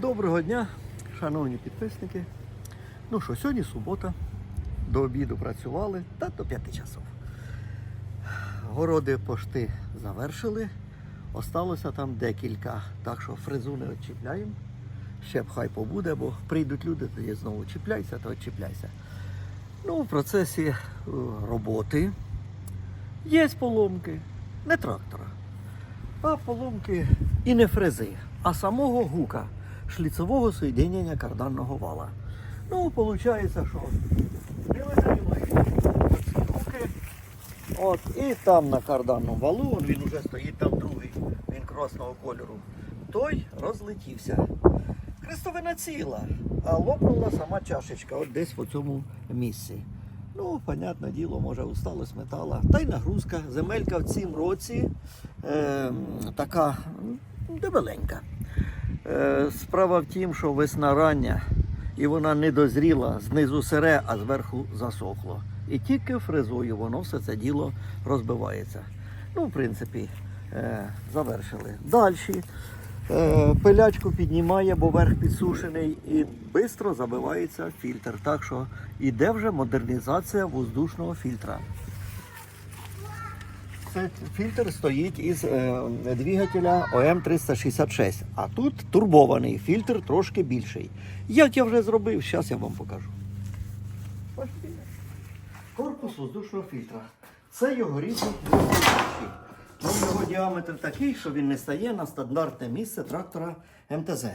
Доброго дня, шановні підписники. Ну що, сьогодні субота. До обіду працювали та до п'яти часов. Городи пошти завершили. Осталося там декілька. Так що фрезу не відчіпляємо. Ще б хай побуде, бо прийдуть люди, тоді знову чіпляйся, то чіпляйся. Ну, в процесі е, роботи є поломки, не трактора, а поломки і не фрези, а самого гука шліцевого соєднення карданного вала. Ну, виходить, що гуки. От, і там на карданному валу, він вже стоїть там другий, він красного кольору. Той розлетівся. Крестовина ціла, а лопнула сама чашечка, от десь в цьому місці. Ну, понятне діло, може, усталость метала. Та й нагрузка. Земелька в цім році е, така дебеленька. Е, справа в тім, що весна рання, і вона не дозріла, знизу сире, а зверху засохло. І тільки фрезою воно все це діло розбивається. Ну, в принципі, е, завершили. Далі. Е, пилячку піднімає, бо верх підсушений, і швидко забивається фільтр. Так що йде вже модернізація воздушного фільтра. Фільтр стоїть із е, двигателя ОМ366, а тут турбований фільтр трошки більший. Як я вже зробив, зараз я вам покажу. Корпус воздушного фільтра. Це його різні. Ну, його діаметр такий, що він не стає на стандартне місце трактора МТЗ.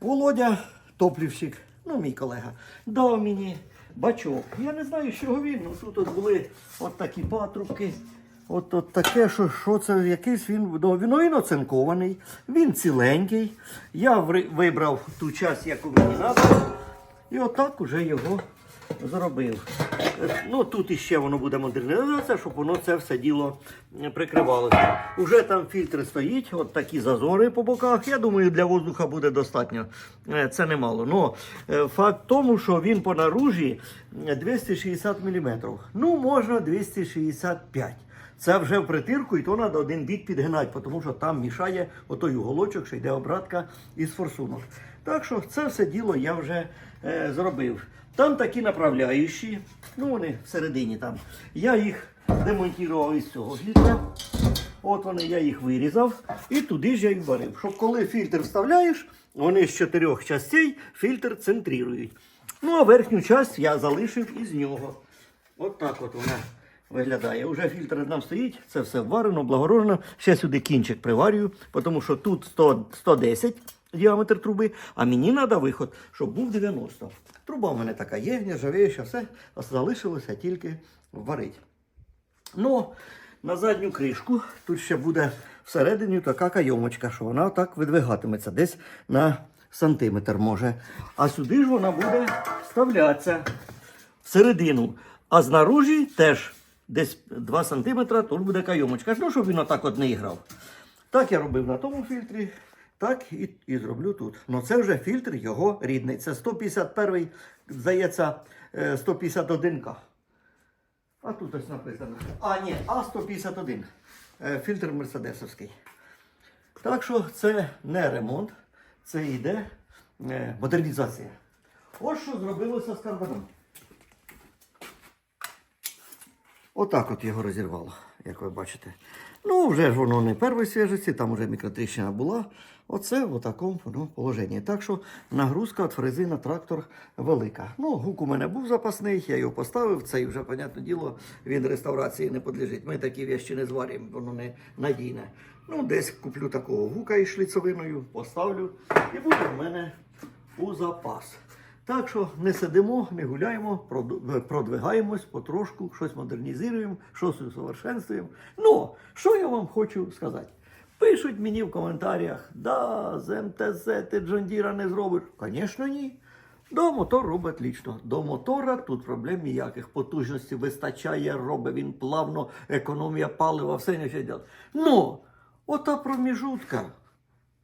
Володя, топлівщик, ну мій колега, дав мені бачок. Я не знаю, з чого він. Ну тут були от такі патрубки. От, от таке, що, що це якийсь він. Ну, він, оцинкований, він ціленький. Я вибрав ту часть, яку мені треба. І отак уже його зробив. Е, Ну тут іще воно буде модернізація, щоб воно це все діло е, прикривалося. Уже там фільтр стоїть, от такі зазори по боках. Я думаю, для воздуха буде достатньо. Е, Це немало. Но е, факт в тому, що він по наружі е, 260 мм. Ну, можна 265 це вже в притирку, і то треба один бік підгинати, тому що там мішає отой уголочок, що йде обратка із форсунок. Так що це все діло я вже е, зробив. Там такі направляючі, ну вони всередині там. Я їх демонтував із цього фільтра. От вони, я їх вирізав і туди ж я їх варив. Щоб коли фільтр вставляєш, вони з чотирьох частей фільтр центрують. Ну а верхню часть я залишив із нього. От так от вона виглядає. Уже фільтр нам стоїть, це все варено, облагорожено. Ще сюди кінчик приварюю, тому що тут 100, 110 діаметр труби, а мені треба виход, щоб був 90. Труба в мене така є, нержавіюча, все залишилося тільки варити. Ну, на задню кришку тут ще буде всередині така кайомочка, що вона так видвигатиметься десь на сантиметр може. А сюди ж вона буде вставлятися всередину. А знаружі теж десь 2 см тут буде кайомочка. Ну, щоб він отак от не грав. Так я робив на тому фільтрі, так і, і зроблю тут. Ну це вже фільтр його рідний. Це 151, здається, е, 151К. А тут ось написано. А, ні, А151. Е, Фільтр мерседесовський. Так що це не ремонт, це йде е, модернізація. Ось що зробилося з карбоном. Отак от його розірвало, як ви бачите. Ну, вже ж воно не першої свіжості, там вже мікротріщина була. Оце в такому воно положенні. Так що нагрузка від фрези на трактор велика. Ну, гук у мене був запасний, я його поставив. Цей вже, понятне діло, він реставрації не підлежить. Ми такі вещі не зваримо, воно не надійне. Ну, десь куплю такого гука із шліцовиною, поставлю і буде в мене у запас. Так що не сидимо, не гуляємо, продвигаємось потрошку, щось модернізуємо, щось усовершенствуємо. Ну, що я вам хочу сказати? Пишуть мені в коментарях, да, з МТЗ ти Джондіра не зробиш. Звісно, ні. До мотор робить лічно. До мотора тут проблем ніяких. Потужності вистачає, робить він плавно, економія палива, все не діло. Ну, ота проміжутка,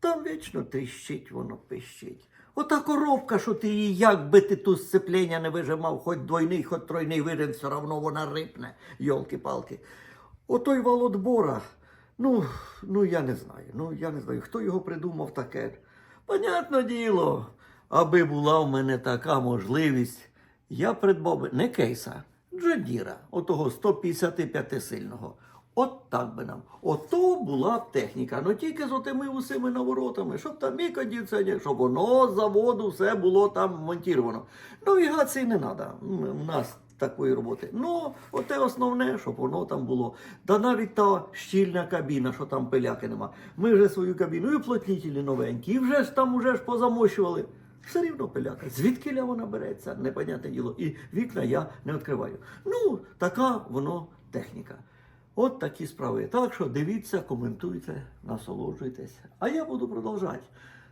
там вічно тріщить, воно пищить. Ота коробка, що ти її, як би ти тут сцеплення не вижимав, хоч двойний, хоч тройний вижим, все одно вона рипне, йолки-палки. Отой вал отбора, ну, ну я не знаю, ну я не знаю, хто його придумав таке. Понятно діло, аби була в мене така можливість, я придбав не кейса, Джодіра, отого 155 сильного. От так би нам. Ото була б техніка. Ну тільки з отими усіми наворотами, щоб там і кондиціонер, щоб воно з заводу все було там монтіровано. Навігації не треба. У нас такої роботи. Ну, оте основне, щоб воно там було. Та навіть та щільна кабіна, що там пиляки нема. Ми вже свою кабіну і уплотнітелі новенькі, і вже ж там уже ж позамощували. Все рівно пиляка. Звідки вона береться, непонятне діло. І вікна я не відкриваю. Ну, така воно техніка. От такі справи. Так що дивіться, коментуйте, насолоджуйтесь. А я буду продовжати.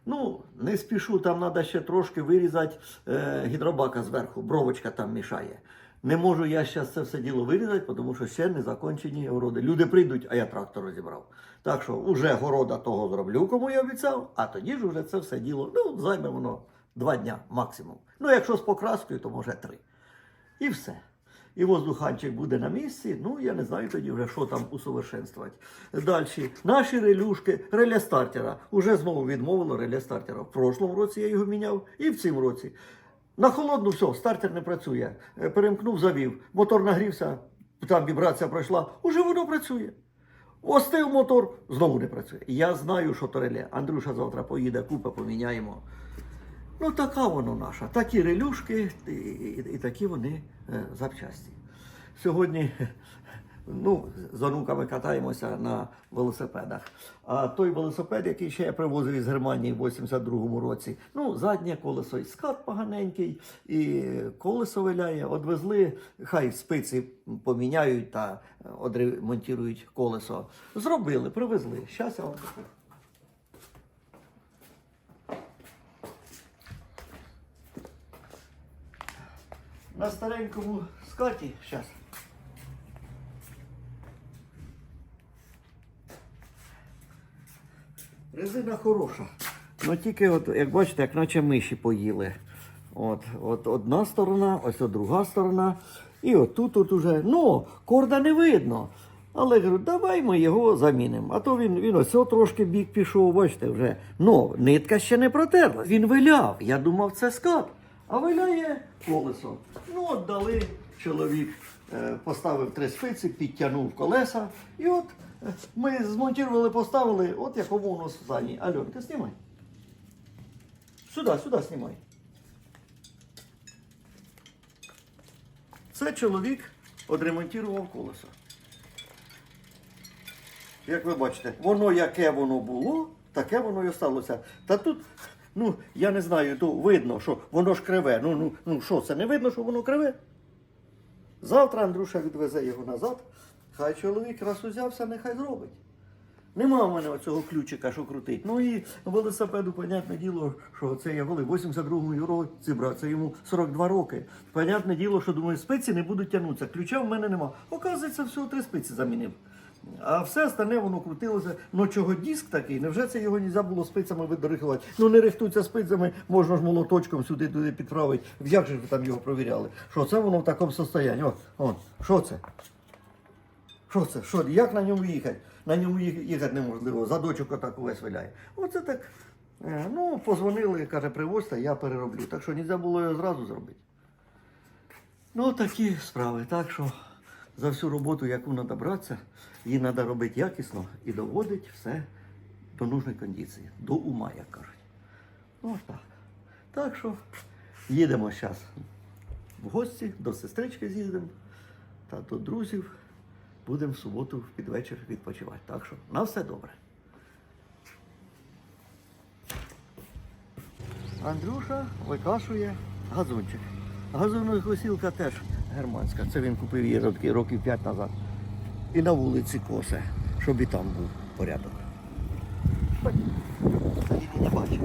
Ну, не спішу, там треба ще трошки вирізати е, гідробака зверху, бровочка там мішає. Не можу я зараз це все діло вирізати, тому що ще не закончені городи. Люди прийдуть, а я трактор розібрав. Так що вже города того зроблю, кому я обіцяв, а тоді ж вже це все діло. Ну, займе воно два дня максимум. Ну, якщо з покраскою, то може три. І все. І воздуханчик буде на місці. Ну, я не знаю тоді вже, що там усовершенствувати. Далі. Наші релюшки, реля стартера. Уже знову відмовило реля стартера. В прошлому році я його міняв і в цьому році. На холодну все, стартер не працює. Е, Перемкнув, завів. Мотор нагрівся, там вібрація пройшла. Уже воно працює. Остив мотор, знову не працює. Я знаю, що то реле. Андрюша завтра поїде, купа, поміняємо. Ну, така воно наша. Такі релюшки і, і, і такі вони е, запчасті. Сьогодні ну, з онуками катаємося на велосипедах. А той велосипед, який ще я привозив із Германії в 82-му році, ну, заднє колесо і скат поганенький, і колесо виляє. Одвезли, хай спиці поміняють та одремонтують колесо. Зробили, привезли. Щас я вам покажу. На старенькому скаті зараз. Резина хороша. Ну тільки, от, як бачите, як наче миші поїли. От, от одна сторона, ось от друга сторона. І от тут от уже. Ну, корда не видно. Але кажу, давай ми його замінимо. А то він, він ось трошки бік пішов, бачите, вже. Ну, нитка ще не протерлась. Він виляв. Я думав, це скат. А виляє колесо. Ну, от дали чоловік, е, поставив три спиці, підтягнув колеса. І от е, ми змонтували, поставили, от як воно ззаді. Альонка, знімай. Сюди, сюди знімай. Це чоловік одремонтував колесо. Як ви бачите, воно яке воно було, таке воно і осталося. Та тут, ну, я не знаю, то видно, що воно ж криве. Ну, ну, ну що, це не видно, що воно криве? Завтра Андрюша відвезе його назад. Хай чоловік раз узявся, нехай зробить. Нема в мене оцього ключика, що крутить. Ну і велосипеду, понятне діло, що це я коли в 82-му році брав, це йому 42 роки. Понятне діло, що думаю, спиці не будуть тягнутися. Ключа в мене нема. Оказується, всього три спиці замінив. А все остальне воно крутилося. Ну чого диск такий? Невже це його не було спицями видорихувати? Ну не рихтуйся спицями, можна ж молоточком сюди туди підправити. Як же ви там його провіряли? Що це воно в такому стані? О, о, що це? Що це? Що? Як на ньому їхати? На ньому їхати неможливо. Задочок отак увесь виляє. Оце так. Е, Ну, позвонили, каже, привозьте, я перероблю. Так що не можна було його зразу зробити. Ну, такі справи. Так що за всю роботу, яку треба братися, її треба робити якісно і доводити все до нужної кондиції, до ума, як кажуть. Ось так. Так що їдемо зараз в гості, до сестрички з'їздимо та до друзів. Будемо в суботу в підвечір відпочивати. Так що на все добре. Андрюша викашує газончик. Газонокосілка теж германська. Це він купив її років, років 5 назад. І на вулиці косе, щоб і там був порядок. Її не бачив.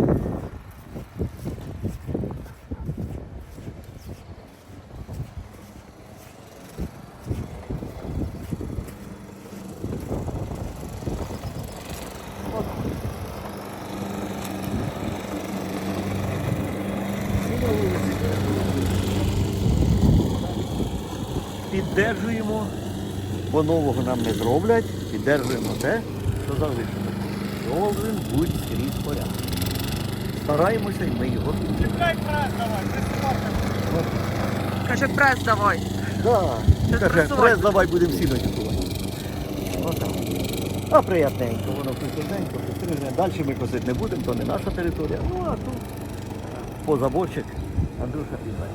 Піддержуємо, бо нового нам не зроблять. Піддержуємо те, що залишимо. Должен бути скрізь порядок. стараємося і ми його. Давай. Каже, прес давай. Да. Каже, прес давай будемо сіно купувати. А приятненько, воно прикольненько, підстрижене. Далі ми косити не будемо, то не наша територія. Ну а тут позаборчик Андрюша пізнає.